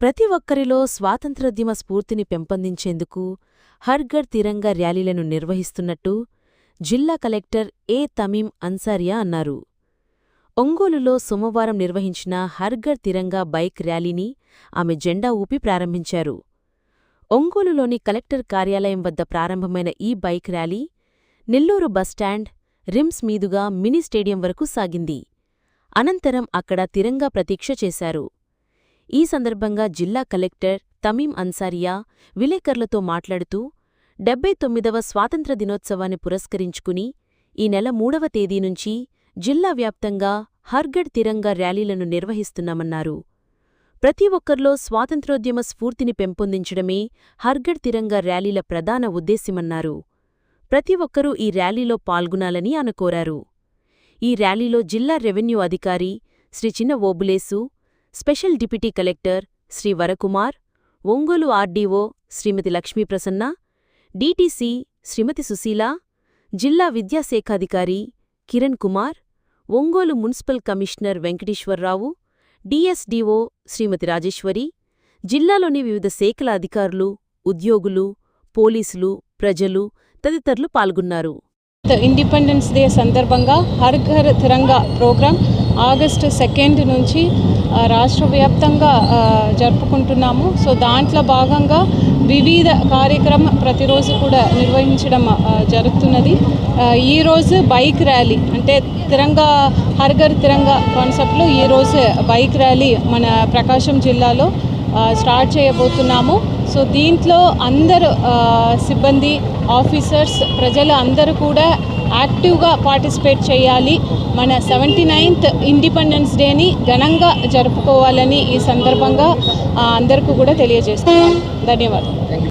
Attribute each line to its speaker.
Speaker 1: ప్రతి ఒక్కరిలో స్వాతంత్రోద్యమ స్ఫూర్తిని పెంపొందించేందుకు హర్ఘర్ తిరంగా ర్యాలీలను నిర్వహిస్తున్నట్టు జిల్లా కలెక్టర్ ఏ తమీం అన్సారియా అన్నారు. ఒంగోలులో సోమవారం నిర్వహించిన హర్ఘర్ తిరంగా బైక్ ర్యాలీని ఆమె జెండా ఊపి ప్రారంభించారు. ఒంగోలులోని కలెక్టర్ కార్యాలయం వద్ద ప్రారంభమైన ఈ bike rally Nellore bus stand RIMS మీదుగా మినీ స్టేడియం వరకు సాగింది. అనంతరం అక్కడ తిరంగా ప్రతీక్ష చేశారు. ఈ సందర్భంగా జిల్లా కలెక్టర్ తమీం అన్సారియా విలేకర్లతో మాట్లాడుతూ డెబ్బై తొమ్మిదవ స్వాతంత్ర దినోత్సవాన్ని పురస్కరించుకుని ఈ నెల మూడవ తేదీ నుంచి జిల్లా వ్యాప్తంగా హర్గఢ్ తిరంగా ర్యాలీలను నిర్వహిస్తున్నామన్నారు. ప్రతి ఒక్కర్లో స్వాతంత్రోద్యమ స్ఫూర్తిని పెంపొందించడమే హర్గఢ్ తిరంగా ర్యాలీల ప్రధాన ఉద్దేశ్యమన్నారు. ప్రతి ఒక్కరూ ఈ ర్యాలీలో పాల్గొనాలని అనుకోరారు ఈ ర్యాలీలో జిల్లా రెవెన్యూ అధికారి Sri Chinna Obulesu special deputy collector Sri Varakumar Ongole RDO Srimati Lakshmiprasanna DTC Srimati Sushila జిల్లా విద్యాశాఖాధికారి Kiran Kumar Ongole municipal commissioner Venkateswararao DSDO Srimati Rajeswari జిల్లాలోని వివిధ శాఖల అధికారులు ఉద్యోగులు పోలీసులు ప్రజలు తదితరులు పాల్గొన్నారు.
Speaker 2: ఇండిపెండెన్స్ డే సందర్భంగా Har Ghar Tiranga programme August second నుంచి రాష్ట్ర వ్యాప్తంగా జరుపుకుంటున్నాము. సో దాంట్లో భాగంగా వివిధ కార్యక్రమం ప్రతిరోజు కూడా నిర్వహించడం జరుగుతున్నది. ఈరోజు బైక్ ర్యాలీ అంటే తిరంగా హర్ఘర్ తిరంగా కాన్సెప్ట్లో ఈరోజు బైక్ ర్యాలీ మన ప్రకాశం జిల్లాలో స్టార్ట్ చేయబోతున్నాము. సో దీంట్లో అందరు సిబ్బంది ఆఫీసర్స్ ప్రజలు అందరూ కూడా యాక్టివ్గా పార్టిసిపేట్ చేయాలి. మన సెవెంటీ నైన్త్ ఇండిపెండెన్స్ డేని ఘనంగా జరుపుకోవాలని ఈ సందర్భంగా అందరికీ కూడా తెలియజేస్తున్నాను. ధన్యవాదాలు.